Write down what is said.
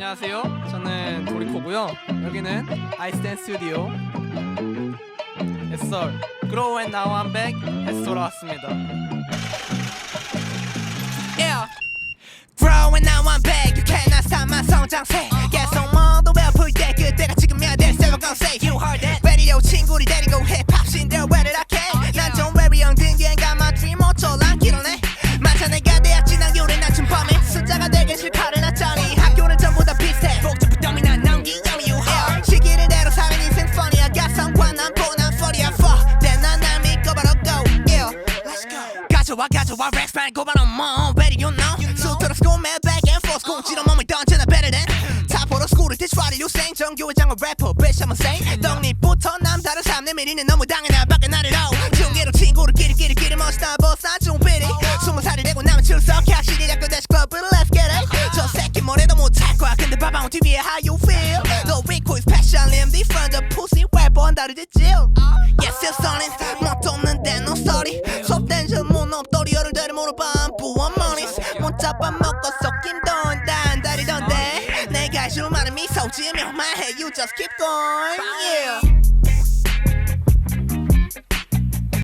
안녕하세요. 저는 도리코고요. 여기는 아이스텐 스튜디오. Grow and Now I'm Back 해서 돌아왔습니다. Yeah. Growing now I'm back You cannot stop my 성장세 가져와 가져와 렉스 말고 바로 뭐 Ready you know. 수트로 스코맨 back and forth 공지로 몸을 던져나 better than. 타포로 스쿨을 뒤집어리 유생 정교의 장어 래퍼 bitch I'm a saint. 떡잎부터 남다른 삶 내밀이는 너무 당연한 밖에 나를 오 중계로 친구들끼리 끼리 끼리 멋있다 보사 중비리 스무 살이 되고 나면 출석 확실히 자꾸 다시 클럽으로 let's get it. 저 새끼 뭐래도 못할 거야 근데 봐봐 TV에 how you feel? The Rico is passion limb different the pussy 랩은 다르지 chill. Yes still stunning 뭣 수업된 질문 없더리 열을 대리 물어봐 부원 머니스. 문자밥 먹고 섞인 돈 단다리던데. 내가 해줄 말은 미소 지으며 말해. You just keep going yeah